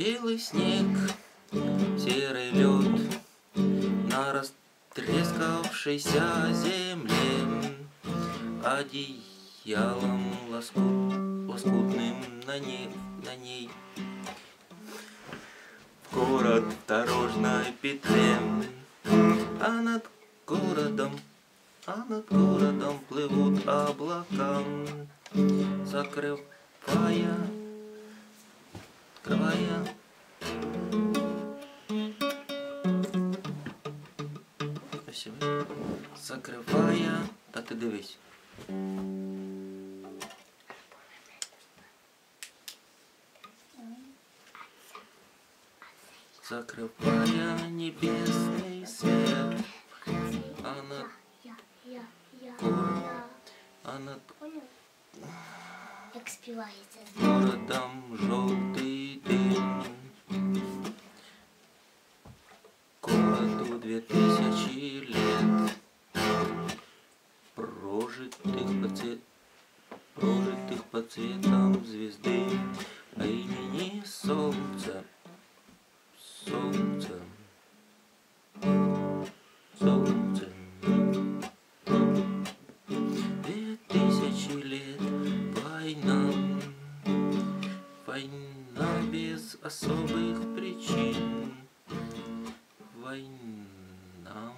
Белый снег, серый лед на растрескавшейся земле одеялом лоскут, лоскутным на ней, на ней в город в дорожной петле, а над городом, а над городом плывут облака, закрывая, открывая. Ти дивись. Закрывая небесный свет, а над, Я, я, я, Город. я. а над городом желтый дым. Городу две тысячи лет, война.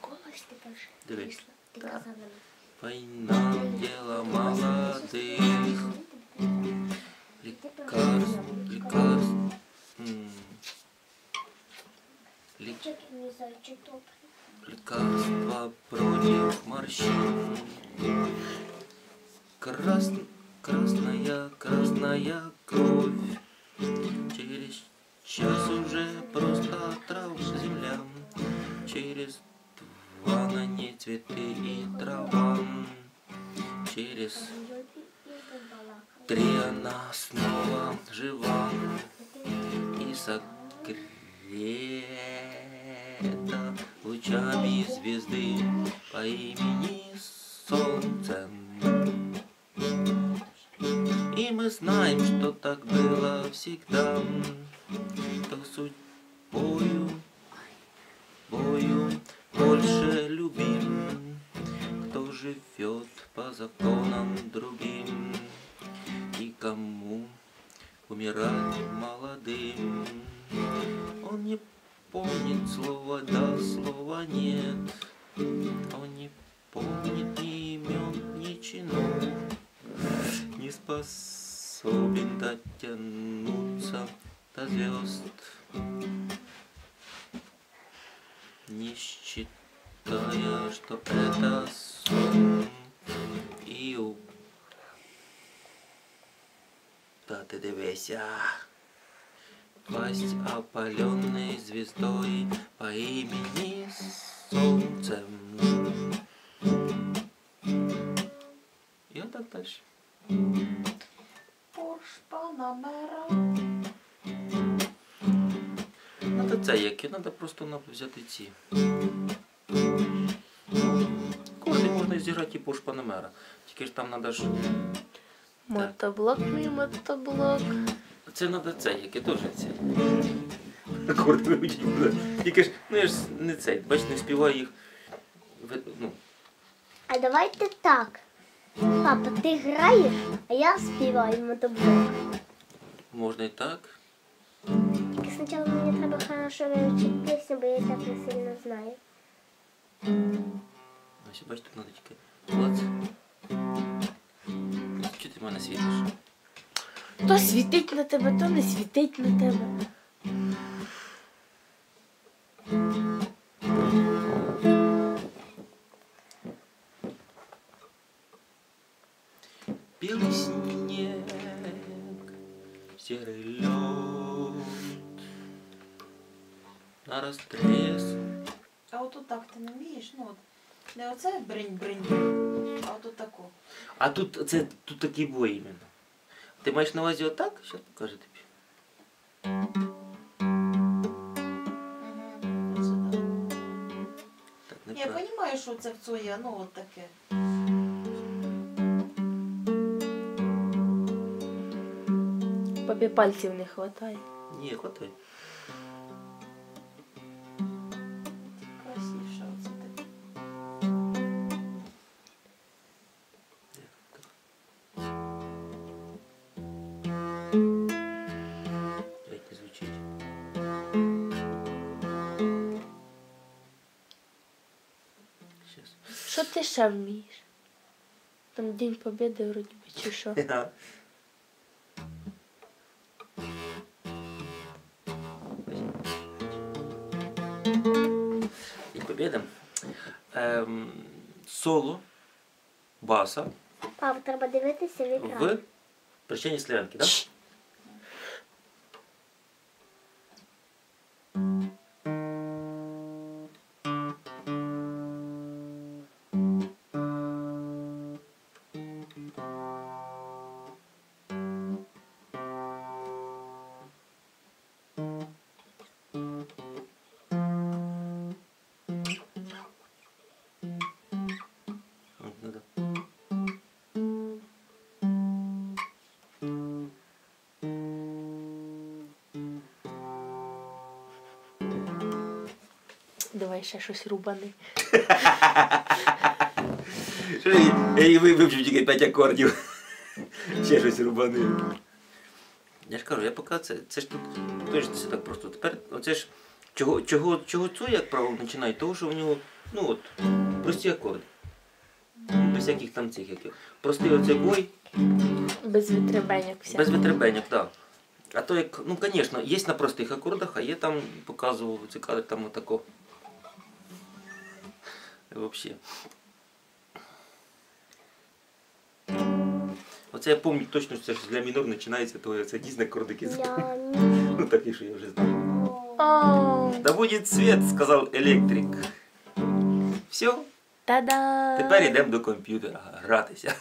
Голос. Ти казала мені. Война дело молодых, лекарств, лекарств, м, лек- Чек мій зайчик добрий. лекарства против морщин. Крас... Красная, красная кровь. Через час уже просто трава земля. Через два на ней цветы и трава. Через три она снова жива и согрета лучами звезды по имени знаем, что так было всегда, что судьбою, бою больше любим, кто живет по законам другим и кому умирать молодым. Он не помнит слова да, слова нет. Он не помнит ни имен, ни чинов. Не способен дотянуться до звезд. Не считая, что это сон. И у... Да ты дивися. Пасть опаленной звездой по имени Солнцем. И вот так дальше. Порш Панамера. Надо це яке, треба просто взяти ці. Корди можна зіграти і по шпанемера. Тільки ж там треба ж. Мотоблок, мій мотоблок. Це треба це, яке теж це. Акорди вивчити буде. Тільки ж, ну я ж не цей, бач, не співаю їх. Ну, А давайте так. Папа, ти граєш, а я співаю мотоблок. можна і так. Тільки спочатку мені треба хорошо вивчити пісню, бо я так не сильно знаю. Ось, бач, тут треба тільки. Клац. Чого ти мене світиш? То світить на тебе, то не світить на тебе. Белый снег, серый лед, на растрес. А от так ти не вмієш? Ну от. Не оце бринь-бринь-бринь, а от тако. А тут це тут такий бой іменно. Ти маєш на увазі отак? Зараз покажу тобі. Угу. Оце так. Так, Ні, я неправильно. розумію, що це в цоє, ну от таке. Папі пальців не вистачає. Ні, хватай. Красивше оце таке. Як не звучить. Щас. Що ти ще вмієш? Там День Побєди вроді би, чи що? И победа. Ем, соло баса Пап, треба дивитися в екран. в причині славянки, да? Давай ще щось рубане. Що я, я ви- вивчив тільки 5 акордів. Ще щось рубани. Я ж кажу, я поки це. Це ж тут теж все так просто. Тепер оце ж чого, чого, чого цю, як правило, починають? Того, що в нього, ну от, прості акорди. Без всяких там цих яких. Простий оцей бой, Без витребеньок вся. без витребеньок, так. А то як, ну звісно, є на простих акордах, а є там, показував ці кадри, там отако. Взагалі. Оце я пам'ятаю точно, що це ж для мінор починається, то це дійсно акордики. Я Ну такі, що я вже знаю. О, Да буде світ, сказав електрик. Все, та-да! тепер йдемо до комп'ютера гратися.